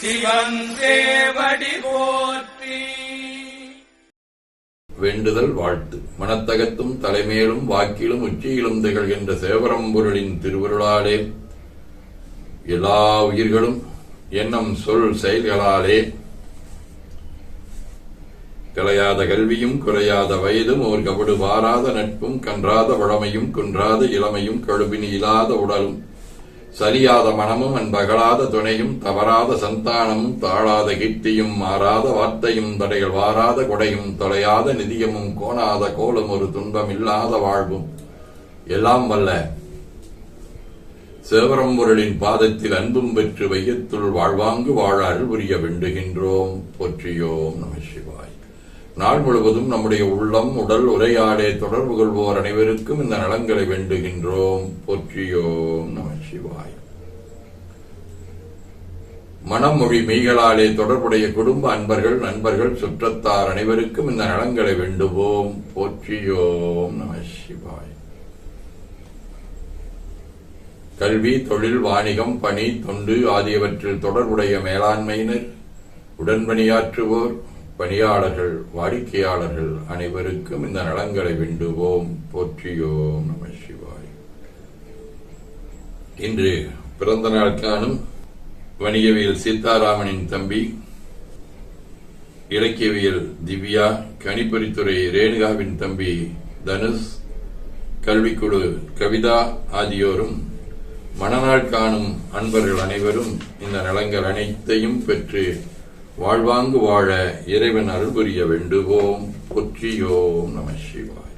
சிவன் போற்றி. வேண்டுதல் வாழ்த்து. மனத்தகத்தும் தலைமேலும் வாக்கிலும் உச்சியிலும் திகழ்கின்ற சேவரம்பொருளின் திருவருளாலே எல்லா உயிர்களும் எண்ணம் சொல் செயல்களாலே கலையாத கல்வியும் குறையாத வயதும் ஓர் கபடு வாராத நட்பும் கன்றாத வளமையும் குன்றாத இளமையும் கழுபினி இல்லாத உடலும் சரியாத மனமும் அன்பகலாத துணையும் தவறாத சந்தானமும் தாழாத கீர்த்தியும் மாறாத வார்த்தையும் தடைகள் வாராத கொடையும் தொலையாத நிதியமும் கோணாத கோலும் ஒரு துன்பம் இல்லாத வாழ்வும். எல்லாம் வல்ல. சேவரம்பொருளின் பாதத்தில் அன்பும் பெற்று வையத்துள் வாழ்வாங்கு வாழ அறிவுரிய வேண்டுகின்றோம். போற்றியோம் நம சிவாய். நாள் முழுவதும் நம்முடைய உள்ளம் உடல் உரையாடே தொடர்பு கொள்வோர் அனைவருக்கும் இந்த நலங்களை வேண்டுகின்றோம். போற்றியோம் நம சிவாய். மனமொழி மெய்களாலே தொடர்புடைய குடும்ப அன்பர்கள் நண்பர்கள் சுற்றத்தார் அனைவருக்கும் இந்த நலங்களை வேண்டுவோம். போற்றியோம் நம சிவாய். கல்வி தொழில் வாணிகம் பணி தொண்டு ஆகியவற்றில் தொடர்புடைய மேலாண்மையினர் உடன்பணியாற்றுவோர் பணியாளர்கள் வாடிக்கையாளர்கள் அனைவருக்கும் இந்த நலங்களை வேண்டுவோம். போற்றியோம் நம சிவாய். இன்று பிறந்த நாள் காணும் வணிகவியல் சீதாராமனின் தம்பி இலக்கியவியல் திவ்யா கணிப்பொறித்துறை ரேணுகாவின் தம்பி தனுஷ் கல்விக்குழு கவிதா ஆகியோரும் மணநாள் காணும் அன்பர்கள் அனைவரும் இந்த நலங்கள் அனைத்தையும் பெற்று வாழ்வாங்கு வாழ இறைவன் அருள் புரிய வேண்டுவோம். பொற்றியோம் நம சிவாய்.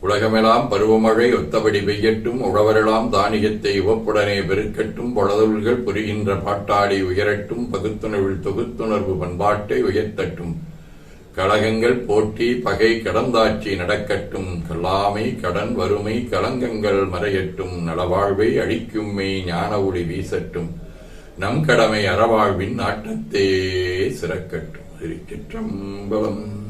உலகமெல்லாம் பருவமழை ஒத்தபடி பெய்யட்டும். உழவரெல்லாம் தானியத்தை உவப்புடனே பெருக்கட்டும். பொழுதுகள் புரிகின்ற பாட்டாடி உயரட்டும். பகுத்துணர்வில் தொகுத்துணர்வு பண்பாட்டை உயர்த்தட்டும். கழகங்கள் போட்டி பகை கடந்தாட்சி நடக்கட்டும். கல்லாமை கடன் வறுமை கலங்கங்கள் மறையட்டும். நலவாழ்வை அழிக்கும்மை ஞான ஒளி வீசட்டும். நம் கடமை அறவாழ்வின் நாட்டத்தே சிறக்கட்டும். திருச்சிற்றம்பலம்.